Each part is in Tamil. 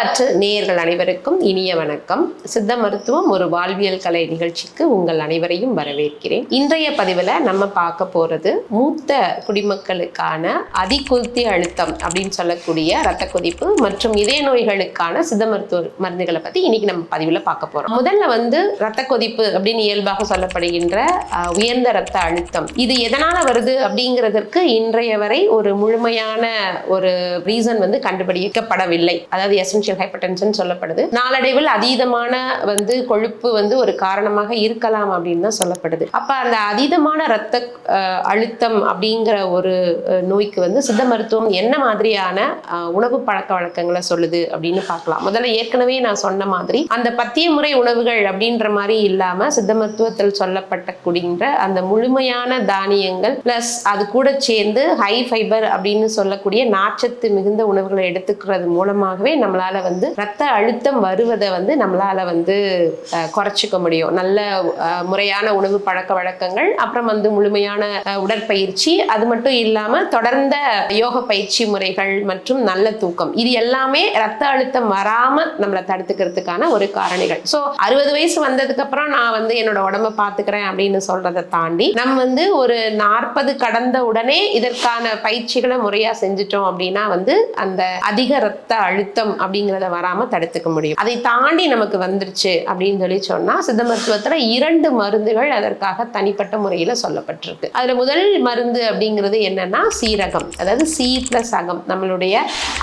பூங்காற்று நேயர்கள் அனைவருக்கும் இனிய வணக்கம். சித்த மருத்துவம் ஒரு வாழ்வியல் கலை நிகழ்ச்சிக்கு உங்கள் அனைவரையும் வரவேற்கிறேன். இன்றைய பதிவில் நம்ம பார்க்க போறது மூத்த குடிமக்களுக்கான அதிகுத்தி அழுத்தம் அப்படின்னு சொல்லக்கூடிய இரத்த கொதிப்பு மற்றும் இதய நோய்களுக்கான சித்த மருத்துவ மருந்துகளை பத்தி இன்னைக்கு நம்ம பதிவில் பார்க்க போறோம். முதல்ல வந்து இரத்த கொதிப்பு அப்படின்னு இயல்பாக சொல்லப்படுகின்ற உயர்ந்த இரத்த அழுத்தம். இது எதனால வருது அப்படிங்கிறதற்கு இன்றைய வரை ஒரு முழுமையான ஒரு ரீசன் வந்து கண்டுபிடிக்கப்படவில்லை. அதாவது எசென்ஷியல் ஹைப்பர்டென்ஷன் சொல்லப்படுது. நாளடைவில் அதீதமான வந்து கொழுப்பு வந்து ஒரு காரணமாக இருக்கலாம் அப்படின்னு தான் சொல்லப்படுது. அப்ப அந்த அதீதமான இரத்த அழுத்தம் அப்படிங்கிற ஒரு நோய்க்கு வந்து சித்த மருத்துவம் என்ன மாதிரியான உணவு பழக்க வழக்கங்களை சொல்லுது அப்படின்னு பார்க்கலாம். முதல்ல ஏற்கனவே நான் சொன்ன மாதிரி அந்த பத்திய முறை உணவுகள் அப்படின்ற மாதிரி இல்லாம சித்த மருத்துவத்தில் சொல்லப்பட்ட குடின்ற அந்த முழுமையான தானியங்கள் பிளஸ் அது கூட சேர்ந்து ஹை ஃபைபர் அப்படின்னு சொல்லக்கூடிய நார்ச்சத்து மிகுந்த உணவுகளை எடுத்துக்கிறது மூலமாகவே நம்மளால வந்து ரத்த அழுத்தம் வருவதை வந்து நம்மளால வந்து குறைச்சிக்க முடியும். நல்ல முறையான உணவு பழக்க வழக்கங்கள் அப்புறம் வந்து முழுமையான உடற்பயிற்சி அது மட்டும் இல்லாம தொடர்ந்த யோக பயிற்சி முறைகள் மற்றும் நல்ல தூக்கம். இது எல்லாமே ரத்த அழுத்தம் வராம நம்மளை தடுத்துக்கிறதுக்கான ஒரு காரணிகள். ஸோ அறுபது வயசு வந்ததுக்கு அப்புறம் நான் வந்து என்னோட உடம்ப பாத்துக்கிறேன் அப்படின்னு சொல்றதை தாண்டி நம்ம வந்து ஒரு நாற்பது கடந்த உடனே இதற்கான பயிற்சிகளை முறையா செஞ்சுட்டோம் அப்படின்னா வந்து அந்த அதிக ரத்த அழுத்தம் அப்படிங்கிறத வராம தடுத்துக்க முடியும். அதை தாண்டி நமக்கு வந்துருச்சு அப்படின்னு சொல்லி சொன்னா சித்த மருத்துவத்தில் இரண்டு மருந்துகள் அதற்காக தனிப்பட்ட முறையில் சொல்லப்பட்டிருக்கு. அதுல முதல் மருந்து அப்படிங்கிறது என்னன்னா சீரகம். அதாவது சி ப்ளஸ் அகம். நம்மளுடைய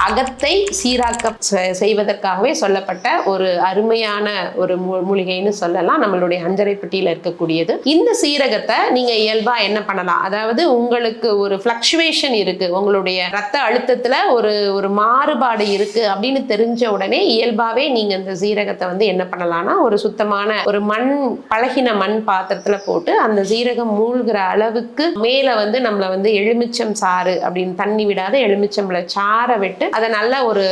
அகத்தை சீராக்க செய்வதற்காகவே சொல்லப்பட்ட ஒரு அருமையான ஒரு மூலிகைன்னு சொல்லலாம். நம்மளுடைய அஞ்சரைப்பட்டியில் இருக்கக்கூடியது. இந்த சீரகத்தை நீங்க இயல்பா என்ன பண்ணலாம்? அதாவது உங்களுக்கு ஒரு ஃபிளக்சுவேஷன் இருக்கு. உங்களுடைய ரத்த அழுத்தத்தில் ஒரு ஒரு மாறுபாடு இருக்கு அப்படின்னு தெரிஞ்ச உடனே இயல்பாகவே நீங்கள் இந்த சீரகத்தை வந்து என்ன பண்ணலாம்னா ஒரு சுத்தமான ஒரு மண் பழகின மண் பாத்திரத்தில் போட்டு அந்த சீரகம் மூழ்கிற அளவுக்கு மேலே வந்து நம்மளை வந்து எலுமிச்சம் சாறு அப்படின்னு தண்ணி விடாத எலுமிச்சம்பழ சாரை விட்டு அதை நல்லா ஒரு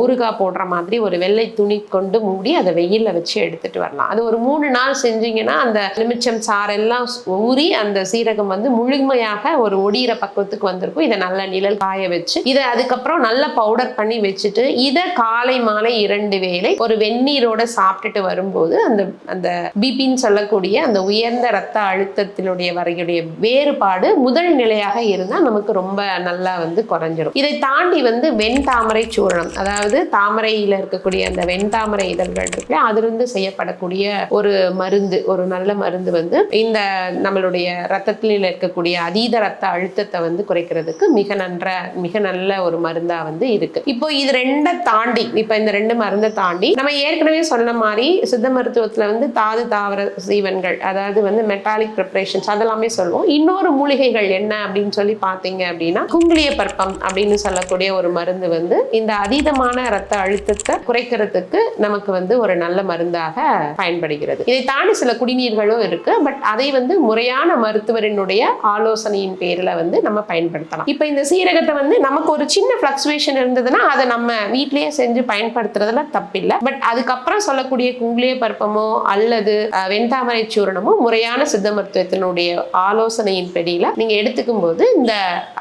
ஊறுகாய் போடுற மாதிரி ஒரு வெள்ளை துணி கொண்டு மூடி அதை வெயிலில் வச்சு எடுத்துட்டு வரலாம். அது ஒரு மூணு நாள் செஞ்சீங்கன்னா அந்த எலுமிச்சம் சாரெல்லாம் ஊறி அந்த சீரகம் வந்து முழுமையாக ஒரு ஒடியிற பக்குவத்துக்கு வந்திருக்கும். இதை நல்ல நிழல் காய வச்சு இதை அதுக்கப்புறம் நல்லா பவுடர் பண்ணி வச்சுட்டு இதை காலை மாலை இரண்டு வேளை ஒரு வெந்நீரோட சாப்பிட்டுட்டு வரும்போது அந்த அந்த பிபின்னு சொல்லக்கூடிய அந்த உயர்ந்த ரத்த அழுத்தத்தினுடைய வரையுடைய வேறுபாடு முதல் நிலையாக இருந்தால் நமக்கு ரொம்ப நல்லா வந்து குறைஞ்சிடும் இதை தாண்டி வந்து வெண் தாமரை சூரணம் அதாவது தாமரையில் இருக்கக்கூடிய அந்த வெண் தாமரை இதழ்கள் இருக்குல்ல அதிலிருந்து செய்யப்படக்கூடிய ஒரு மருந்து ஒரு நல்ல மருந்து வந்து இந்த நம்மளுடைய ரத்தத்தில் இருக்கக்கூடிய அதீத ரத்த அழுத்தத்தை வந்து குறைக்கிறதுக்கு மிக நன்ற மிக நல்ல ஒரு மருந்தா வந்து இருக்கு. இப்போ இது ரெண்டை தாண்டி இப்போ இந்த ரெண்டு மருந்தை தாண்டி நம்ம ஏற்கனவே சொன்ன மாதிரி சித்த மருத்துவத்துல வந்து தாது தாவர சீவன்கள் அதாவது வந்து மெட்டாலிக் ப்ரிப்பரேஷன்ஸ் அதெல்லாமே சொல்லுவோம். இன்னொரு மூலிகைகள் என்ன அப்படின்னு சொல்லி பார்த்தீங்க அப்படின்னா குங்குளிய பற்பம் அப்படின்னு சொல்லக்கூடிய ஒரு மருந்து வந்து இந்த அதீதமான ரத்த அழுத்தத்தை குறைக்கிறதுக்கு நமக்கு வந்து ஒரு நல்ல மருந்தாக பயன்படுகிறது. இதை தாண்டி சில குடிநீர்களும் இருக்கு. பட் அதை வந்து முறையான மருத்துவரினுடைய ஆலோசனையின் பேர்ல வந்து நம்ம பயன்படுத்தலாம். இப்போ இந்த சீரகத்தை வந்து நமக்கு ஒரு சின்ன ஃபிளக்சுவேஷன் இருந்ததுன்னா அதை நம்ம வீட்லயே செஞ்சு பயன்படுத்துறதுல தப்பில்லை. பட் அதுக்கப்புறம் சொல்லக்கூடிய குங்குளிய பருப்பமோ அல்லது வெண்தாமரை சூரணமோ முறையான சித்த மருத்துவத்தினுடைய ஆலோசனையின் படியில நீங்க எடுத்துக்கும் போது இந்த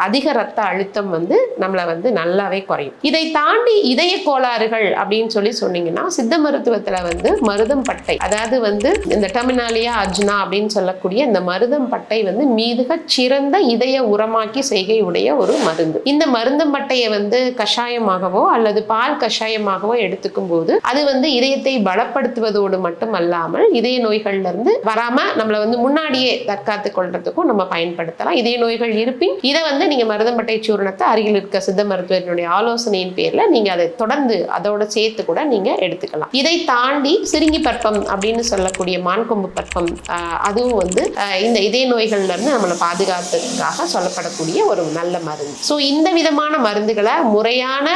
அதிக ரத்த அழுத்தம் வந்து நம்மளை வந்து நல்லாவே குறையும். இதை தாண்டி இதய கோளாறுகள் அப்படின்னு சொல்லி சொன்னீங்கன்னா சித்த மருத்துவத்துல வந்து மருதம் பட்டை அதாவது வந்து இந்த டெர்மினாலியா அர்ஜுனா அப்படின்னு சொல்லக்கூடிய இந்த மருதம் பட்டை வந்து மிக சிறந்த இதய உரமாக்கி செய்கை உடைய ஒரு மருந்து. இந்த மருதம் பட்டையை வந்து கஷாயமாகவோ அல்லது பால் கஷாயமாகவோ எடுத்துக்கும் போது அது வந்து இதயத்தை பலப்படுத்துவதோடு மட்டும் அல்லாமல் இதய நோய்கள்ல இருந்து வராம நம்மளை வந்து முன்னாடியே தற்காத்து கொள்றதுக்கும் நம்ம பயன்படுத்தலாம். இதய நோய்கள் இருப்பின் இதை வந்து நீங்க மருதம்பட்டை சூரணத்தை அருகில் இருக்க சித்த மருத்துவரினுடைய ஆலோசனையின் பேர்ல நீங்க அதை தொடர்ந்து அதோட சேர்த்து கூட நீங்க எடுத்துக்கலாம். இதை தாண்டி சிறுங்கி பற்பம் அப்படின்னு சொல்லக்கூடிய மான்கொம்பு பற்பம் அதுவும் வந்து இந்த இதய நோய்கள்ல இருந்து நம்மளை பாதுகாத்துக்காக சொல்லப்படக்கூடிய ஒரு நல்ல மருந்து. ஸோ இந்த விதமான மருந்துகளை முறையான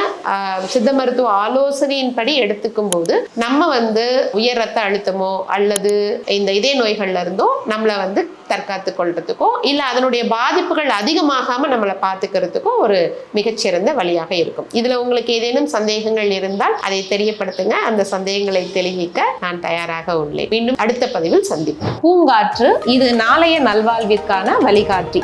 சித்த மருத்துவ ஆலோசனையின்படி எடுத்துக்கும் போது நம்ம வந்து உயர் ரத்த அழுத்தமோ அல்லது இந்த இதய நோய்கள்ல இருந்தோ நம்மளை வந்து தற்காத்து கொள்றதுக்கோ இல்லை அதனுடைய பாதிப்புகள் அதிகமாகாம நம்மளை பார்த்துக்கிறதுக்கோ ஒரு மிகச்சிறந்த வழியாக இருக்கும். இதுல உங்களுக்கு ஏதேனும் சந்தேகங்கள் இருந்தால் அதை தெரியப்படுத்துங்க. அந்த சந்தேகங்களை தெளிவிக்க நான் தயாராக உள்ளேன். மீண்டும் அடுத்த பதிவில் சந்திப்போம். பூங்காற்று இது நாளைய நல்வாழ்விற்கான வழிகாட்டி.